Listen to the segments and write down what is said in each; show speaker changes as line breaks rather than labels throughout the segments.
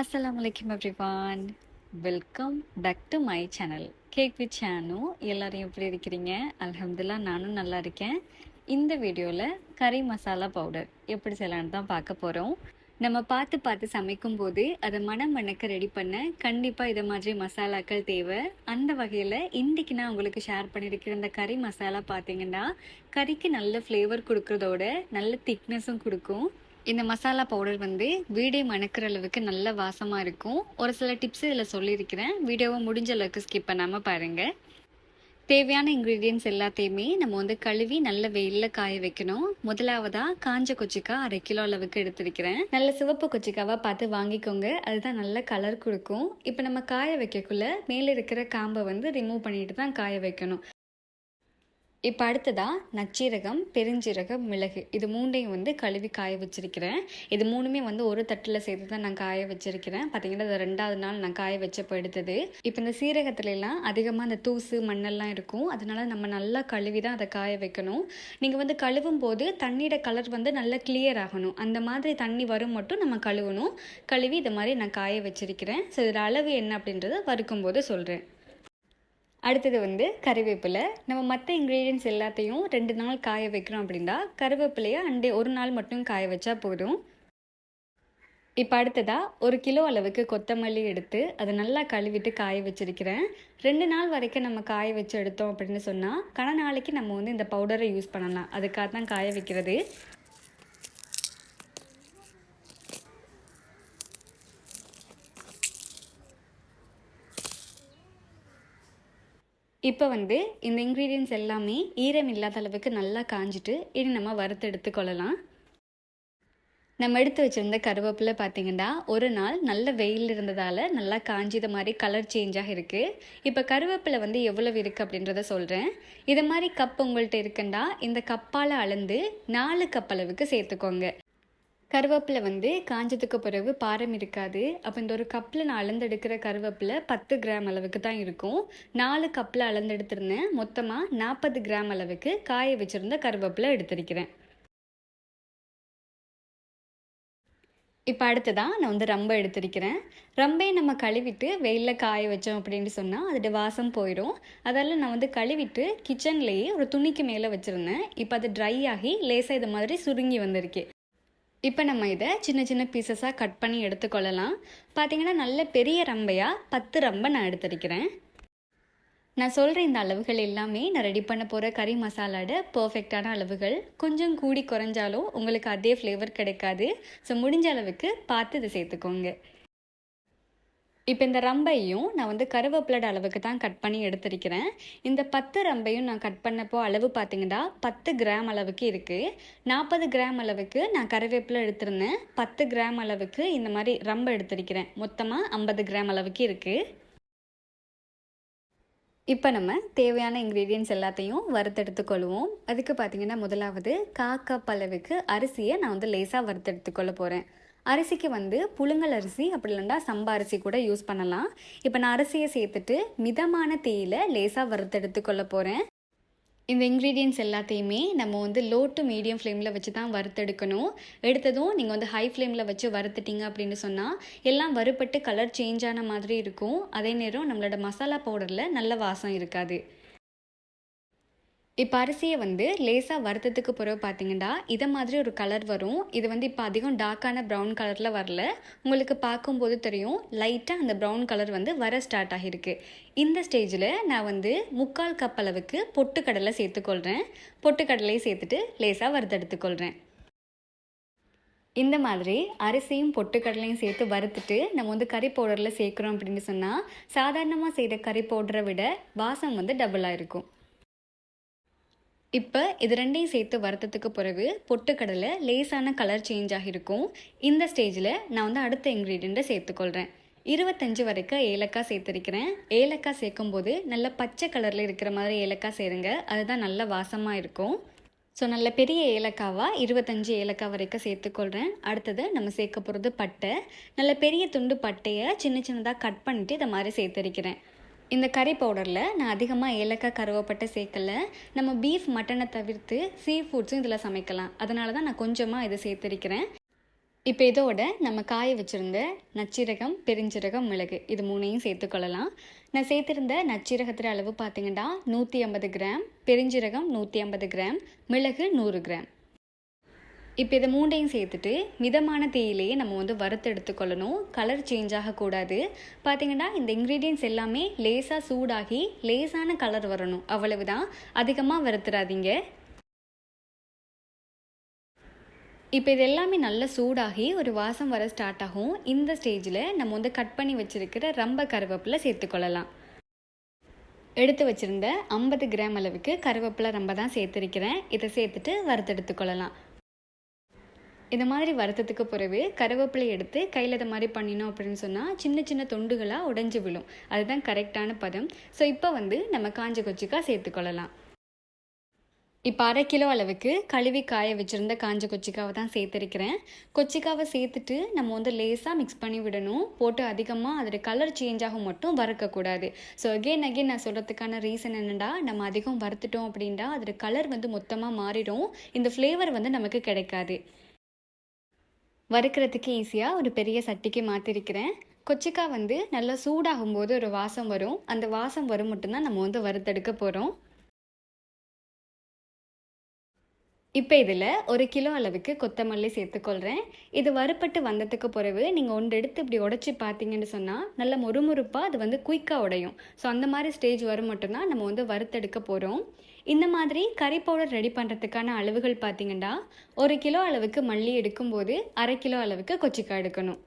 அஸ்ஸலாமு அலைக்கும் everyone welcome back to my channel cake with Chenu எல்லாரும் எப்படி இருக்கிறீங்க? அலமதுல்லா நானும் நல்லா இருக்கேன். இந்த வீடியோவில் கறி மசாலா பவுடர் எப்படி செய்யலான்னு தான் பார்க்க போகிறோம் நம்ம பார்த்து பார்த்து சமைக்கும் போது அதை மனம் மணக்க ரெடி பண்ண கண்டிப்பாக இதை மாதிரி மசாலாக்கள் தேவை. அந்த வகையில் இன்றைக்கி நான் உங்களுக்கு ஷேர் பண்ணியிருக்கிற இந்த கறி மசாலா பார்த்தீங்கன்னா கறிக்கு நல்ல ஃப்ளேவர் கொடுக்குறதோட நல்ல திக்னஸும் கொடுக்கும். இந்த மசாலா பவுடர் வந்து வீடே மணக்கிற அளவுக்கு நல்ல வாசமாக இருக்கும். ஒரு சில டிப்ஸ் இதில் சொல்லியிருக்கிறேன். வீடியோவை முடிஞ்ச அளவுக்கு ஸ்கிப் பண்ணாமல் பாருங்கள் தேவையான இன்க்ரீடியன்ஸ் எல்லாத்தையுமே நம்ம வந்து கழுவி நல்ல வெயிலில் காய வைக்கணும். முதலாவதாக காஞ்ச கொச்சிக்காய் அரை கிலோ அளவுக்கு எடுத்திருக்கிறேன். நல்ல சிவப்பு கொச்சிக்காவாக பார்த்து வாங்கிக்கோங்க. அதுதான் நல்ல கலர் கொடுக்கும். இப்போ நம்ம காய வைக்கக்குள்ள மேலே இருக்கிற காம்பை வந்து ரிமூவ் பண்ணிட்டு தான் காய வைக்கணும். இப்போ அடுத்ததாக நச்சீரகம் பெருஞ்சீரகம் மிளகு. இது மூண்டையும் வந்து கழுவி காய வச்சுருக்கிறேன். இது மூணுமே வந்து ஒரு தட்டில் சேர்த்து தான் நான் காய வச்சுருக்கிறேன். பார்த்தீங்கன்னா அது ரெண்டாவது நாள் நான் காய வச்சப்போ எடுத்தது. இப்போ இந்த சீரகத்துலலாம் அதிகமாக அந்த தூசு மண்ணெல்லாம் இருக்கும். அதனால நம்ம நல்லா கழுவி தான் அதை காய வைக்கணும். நீங்கள் வந்து கழுவும் போது தண்ணியோட கலர் வந்து நல்லா கிளியர் ஆகணும். அந்த மாதிரி தண்ணி வரும் மட்டும் நம்ம கழுவணும். கழுவி இதை மாதிரி நான் காய வச்சுருக்கிறேன். ஸோ இதில் அளவு என்ன அப்படின்றத வறுக்கும் போது சொல்கிறேன் அடுத்தது வந்து கறிவேப்பிலை நம்ம மற்ற இன்க்ரீடியன்ஸ் எல்லாத்தையும் ரெண்டு நாள் காய வைக்கிறோம் அப்படின்னா கருவேப்பிலையை அண்டே ஒரு நாள் மட்டும் காய வச்சா போதும். இப்போ அடுத்ததாக ஒரு கிலோ அளவுக்கு கொத்தமல்லி எடுத்து அதை நல்லா கழுவிட்டு காய வச்சிருக்கிறேன். ரெண்டு நாள் வரைக்கும் நம்ம காய வச்சு எடுத்தோம் அப்படின்னு சொன்னால் கன நாளைக்கு நம்ம வந்து இந்த பவுடரை யூஸ் பண்ணலாம். அதுக்காக தான் காய வைக்கிறது. இப்போ வந்து இந்த இன்க்ரீடியன்ஸ் எல்லாமே ஈரம் இல்லாத அளவுக்கு நல்லா காஞ்சிட்டு இனி நம்ம வறுத்து எடுத்துக்கொள்ளலாம். நம்ம எடுத்து வச்சுருந்த கருவேப்பிலை பார்த்தீங்கன்னா ஒரு நாள் நல்ல வெயில் இருந்ததால் நல்லா காஞ்சித மாதிரி கலர் சேஞ்சாக இருக்குது இப்போ கருவேப்பிலை வந்து எவ்வளவு இருக்குது அப்படின்றத சொல்கிறேன் இது மாதிரி கப் உங்கள்கிட்ட இருக்குண்டா இந்த கப்பால் அளந்து நாலு கப் அளவுக்கு சேர்த்துக்கோங்க. கருவேப்பிலை வந்து காஞ்சதுக்கு பிறகு பாரம் இருக்காது. அப்போ இந்த ஒரு கப்பில் நான் அளந்தெடுக்கிற கருவேப்பிலை பத்து கிராம் அளவுக்கு தான் இருக்கும். நாலு கப்பில் அளந்தெடுத்திருந்தேன். மொத்தமாக நாற்பது கிராம் அளவுக்கு காய வச்சுருந்த கருவேப்பிலை எடுத்திருக்கிறேன். இப்போ அடுத்ததான் நான் வந்து ரம்பை எடுத்திருக்கிறேன். ரம்பையை நம்ம கழுவிட்டு வெயிலில் காய வச்சோம் அப்படின்னு சொன்னால் அதோட வாசம் போயிடும் அதால் நான் வந்து கழுவிட்டு கிச்சன்லேயே ஒரு துணிக்கு மேலே வச்சுருந்தேன். இப்போ அது ட்ரை ஆகி லேசாக இது மாதிரி சுருங்கி வந்திருக்கு. இப்போ நம்ம இதை சின்ன சின்ன பீசஸாக கட் பண்ணி எடுத்துக்கொள்ளலாம். பார்த்தீங்கன்னா நல்ல பெரிய ரம்பையாக பத்து ரம்பை நான் எடுத்திருக்கிறேன். நான் சொல்கிற இந்த அளவுகள் எல்லாமே நான் ரெடி பண்ண போகிற கறி மசாலாவோட பர்ஃபெக்டான அளவுகள். கொஞ்சம் கூடி குறைஞ்சாலும் உங்களுக்கு அதே ஃப்ளேவர் கிடைக்காது. ஸோ முடிஞ்ச அளவுக்கு பார்த்து இதை சேர்த்துக்கோங்க. இப்போ இந்த ரம்பையும் நான் வந்து கருவேப்பிலோட அளவுக்கு தான் கட் பண்ணி எடுத்திருக்கிறேன். இந்த பத்து ரம்பையும் நான் கட் பண்ணப்போ அளவு பார்த்தீங்கன்னா பத்து கிராம் அளவுக்கு இருக்குது நாற்பது கிராம் அளவுக்கு நான் கருவேப்பிலை எடுத்திருந்தேன். பத்து கிராம் அளவுக்கு இந்த மாதிரி ரம்பை எடுத்திருக்கிறேன். மொத்தமாக ஐம்பது கிராம் அளவுக்கு இருக்குது இப்போ நம்ம தேவையான இன்க்ரீடியன்ஸ் எல்லாத்தையும் வறுத்தெடுத்துக்கொள்வோம் அதுக்கு பார்த்தீங்கன்னா முதலாவது கா கப் அளவுக்கு அரிசியை நான் வந்து லேசாக வறுத்தெடுத்துக்கொள்ள போகிறேன் அரிசிக்கு வந்து புழுங்கல் அரிசி அப்படி இல்லைன்னா சம்பா அரிசி கூட யூஸ் பண்ணலாம். இப்போ நான் அரிசியை சேர்த்துட்டு மிதமான தேயில லேசாக வறுத்தெடுத்து கொள்ள போகிறேன் இந்த இன்க்ரீடியன்ஸ் எல்லாத்தையுமே நம்ம வந்து லோ டு மீடியம் ஃப்ளேமில் வச்சு தான் வறுத்தெடுக்கணும் எடுத்ததும் நீங்கள் வந்து ஹை ஃப்ளேமில் வச்சு வறுத்துட்டீங்க அப்படின்னு சொன்னால் எல்லாம் வறுபட்டு கலர் சேஞ்ச் ஆன மாதிரி இருக்கும். அதே நேரம் நம்மளோட மசாலா பவுடரில் நல்ல வாசம் இருக்காது. இப்போ அரிசியை வந்து லேசாக வறுத்ததுக்கு பிறகு பார்த்தீங்கன்னா இதை மாதிரி ஒரு கலர் வரும். இது வந்து இப்போ அதிகம் டார்க்கான ப்ரௌன் கலரில் வரல. உங்களுக்கு பார்க்கும்போது தெரியும் லைட்டாக அந்த ப்ரௌன் கலர் வந்து வர ஸ்டார்ட் ஆகிருக்கு. இந்த ஸ்டேஜில் நான் வந்து முக்கால் கப் அளவுக்கு பொட்டுக்கடலை சேர்த்துக்கொள்கிறேன் பொட்டுக்கடலையை சேர்த்துட்டு லேசாக வறுத்தெடுத்துக்கொள்கிறேன் இந்த மாதிரி அரிசியும் பொட்டுக்கடலையும் சேர்த்து வறுத்துட்டு நம்ம வந்து கறி பவுடரில் சேர்க்குறோம் அப்படின்னு சொன்னால் சாதாரணமாக செய்கிற கறி பவுடரை விட வாசம் வந்து டபுளாக இருக்கும். இப்போ இது ரெண்டையும் சேர்த்து வறுத்ததுக்கு பிறகு பொட்டுக்கடலை லேசான கலர் சேஞ்ச் ஆகியிருக்கும் இந்த ஸ்டேஜில் நான் வந்து அடுத்த இன்க்ரீடியண்ட்டை சேர்த்துக்கொள்கிறேன் இருபத்தஞ்சு வரைக்கும் ஏலக்காய் சேர்த்துருக்கிறேன். ஏலக்காய் சேர்க்கும்போது நல்ல பச்சை கலரில் இருக்கிற மாதிரி ஏலக்காய் சேருங்க. அதுதான் நல்ல வாசமாக இருக்கும். ஸோ நல்ல பெரிய ஏலக்காவாக இருபத்தஞ்சி ஏலக்காய் வரைக்கும் சேர்த்துக்கொள்கிறேன் அடுத்தது நம்ம சேர்க்க போகிறது பட்டை. நல்ல பெரிய துண்டு பட்டையை சின்ன சின்னதாக கட் பண்ணிவிட்டு இதை மாதிரி சேர்த்துருக்கிறேன். இந்த கறி பவுடரில் நான் அதிகமாக ஏலக்காய் கருவப்பட்டை சேர்க்கல. நம்ம பீஃப் மட்டனை தவிர்த்து சீ ஃபுட்ஸும் இதில் சமைக்கலாம். அதனால தான் நான் கொஞ்சமாக இதை சேர்த்துருக்கிறேன். இப்போ இதோட நம்ம காய வச்சுருந்த நச்சீரகம் பெருஞ்சீரகம் மிளகு இது மூணையும் சேர்த்துக்கொள்ளலாம் நான் சேர்த்துருந்த நச்சீரகத்தில் அளவு பார்த்தீங்கன்னா நூற்றி ஐம்பது கிராம் பெருஞ்சீரகம் நூற்றி ஐம்பது கிராம் மிளகு நூறு கிராம். இப்போ இதை மூண்டையும் சேர்த்துட்டு மிதமான தேயிலையே நம்ம வந்து வறுத்து எடுத்துக்கொள்ளணும். கலர் சேஞ்ச் ஆகக்கூடாது. பார்த்தீங்கன்னா இந்த இன்க்ரீடியன்ஸ் எல்லாமே லேசாக சூடாகி லேசான கலர் வரணும். அவ்வளவுதான். அதிகமாக வறுத்துறாதீங்க. இப்போ இது எல்லாமே நல்லா சூடாகி ஒரு வாசம் வர ஸ்டார்ட் ஆகும். இந்த ஸ்டேஜில் நம்ம வந்து கட் பண்ணி வச்சுருக்கிற ரொம்ப கருவேப்பிலை சேர்த்துக்கொள்ளலாம். எடுத்து வச்சுருந்த ஐம்பது கிராம் அளவுக்கு கருவேப்பிலை ரொம்ப தான் சேர்த்துருக்கிறேன். இதை சேர்த்துட்டு வறுத்தெடுத்துக்கொள்ளலாம் இந்த மாதிரி வறுத்ததுக்கு பிறகு கருவேப்பிலை எடுத்து கையில் இதை மாதிரி பண்ணினோம் அப்படின்னு சொன்னால் சின்ன சின்ன தொண்டுகளாக உடைஞ்சு விழும். அதுதான் கரெக்டான பதம். ஸோ இப்போ வந்து நம்ம காஞ்ச கொச்சிக்காய் சேர்த்துக்கொள்ளலாம் இப்போ அரை கிலோ அளவுக்கு கழுவி காய வச்சுருந்த காஞ்ச கொச்சிக்காவை தான் சேர்த்துருக்கிறேன். கொச்சிக்காவை சேர்த்துட்டு நம்ம வந்து லேசாக மிக்ஸ் பண்ணி விடணும். போட்டு அதிகமாக அதோட கலர் சேஞ்ச் ஆகும் மட்டும் வறுக்கக்கூடாது ஸோ அகெயின் அகெயின் நான் சொல்கிறதுக்கான ரீசன் என்னென்னா நம்ம அதிகம் வறுத்துட்டோம் அப்படின்டா அதோட கலர் வந்து மொத்தமாக மாறிடும். இந்த ஃப்ளேவர் வந்து நமக்கு கிடைக்காது. வறுக்கிறதுக்கு ஈஸியாக ஒரு பெரிய சட்டிக்கு மாற்றிருக்கிறேன் கொச்சிக்காய் வந்து நல்லா சூடாகும் போது ஒரு வாசம் வரும். அந்த வாசம் வரும் மட்டும்தான் நம்ம வந்து வறுத்தெடுக்க போகிறோம் இப்போ இதில் ஒரு கிலோ அளவுக்கு கொத்தமல்லி சேர்த்துக்கொள்கிறேன் இது வறுப்பட்டு வந்ததுக்கு பிறகு நீங்கள் ஒன்று எடுத்து இப்படி உடச்சி பார்த்தீங்கன்னு சொன்னால் நல்ல மொறுமொறுப்பாக அது வந்து குயிக்காக உடையும். ஸோ அந்த மாதிரி ஸ்டேஜ் வரும் மட்டும்தான் நம்ம வந்து வறுத்தெடுக்க போகிறோம் இந்த மாதிரி கறி பவுடர் ரெடி பண்ணுறதுக்கான அளவுகள் பார்த்தீங்கன்னா ஒரு கிலோ அளவுக்கு மல்லி எடுக்கும்போது அரை கிலோ அளவுக்கு கொச்சிக்காய் எடுக்கணும்.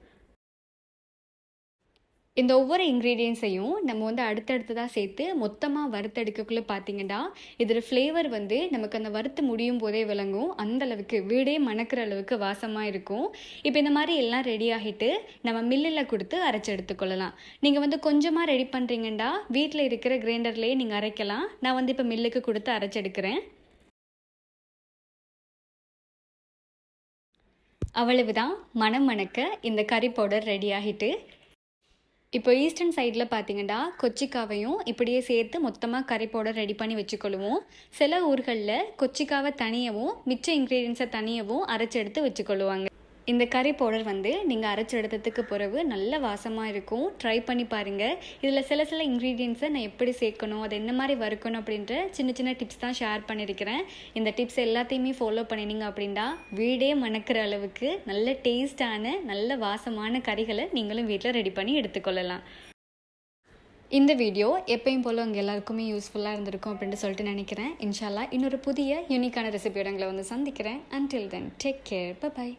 இந்த ஒவ்வொரு இன்க்ரீடியன்ஸையும் நம்ம வந்து அடுத்தடுத்ததாக சேர்த்து மொத்தமாக வறுத்தெடுக்கக்குள்ளே பார்த்தீங்கன்னா இதில் ஃப்ளேவர் வந்து நமக்கு அந்த வறுத்து முடியும் போதே விளங்கும். அந்த அளவுக்கு வீடே மணக்கிற அளவுக்கு வாசமாக இருக்கும். இப்போ இந்த மாதிரி எல்லாம் ரெடி ஆகிட்டு நம்ம மில்லில் கொடுத்து அரைச்சி எடுத்துக்கொள்ளலாம். நீங்கள் வந்து கொஞ்சமாக ரெடி பண்ணுறீங்கன்னா வீட்டில் இருக்கிற கிரைண்டர்லேயே நீங்கள் அரைக்கலாம். நான் வந்து இப்போ மில்லுக்கு கொடுத்து அரைச்செடுக்கிறேன் அவ்வளவுதான். மனம் மணக்க இந்த கறி பவுடர் ரெடி ஆகிட்டு இப்போ ஈஸ்டர்ன் சைடில் பார்த்தீங்கன்னா கொச்சிக்காவையும் இப்படியே சேர்த்து மொத்தமாக கறி பவுடர் ரெடி பண்ணி வச்சுக்கொள்வோம். சில ஊர்களில் கொச்சிக்காவை தனியவும் மிச்ச இன்க்ரீடியன்ஸை தனியவும் அரைச்சி எடுத்து வச்சுக்கொள்ளுவாங்க இந்த கறி பவுடர் வந்து நீங்கள் அரைச்சி எடுத்ததுக்கு பிறகு நல்ல வாசமாக இருக்கும். ட்ரை பண்ணி பாருங்கள் இதில் சில சில இன்க்ரீடியன்ஸை நான் எப்படி சேர்க்கணும் அதை என்ன மாதிரி வறுக்கணும் அப்படின்ற சின்ன சின்ன டிப்ஸ் தான் ஷேர் பண்ணியிருக்கிறேன் இந்த டிப்ஸ் எல்லாத்தையுமே ஃபாலோ பண்ணினீங்க அப்படின்னா வீடே மணக்கிற அளவுக்கு நல்ல டேஸ்டான நல்ல வாசமான கறிகளை நீங்களும் வீட்டில் ரெடி பண்ணி எடுத்துக்கொள்ளலாம். இந்த வீடியோ எப்பயும் போல் உங்கள் எல்லாருக்குமே யூஸ்ஃபுல்லாக இருந்திருக்கும் அப்படின்ட்டு சொல்லிட்டு நினைக்கிறேன். இன்ஷால்லா இன்னொரு புதிய யூனிக்கான ரெசிபியோட உங்களை வந்து சந்திக்கிறேன். Until then take care bye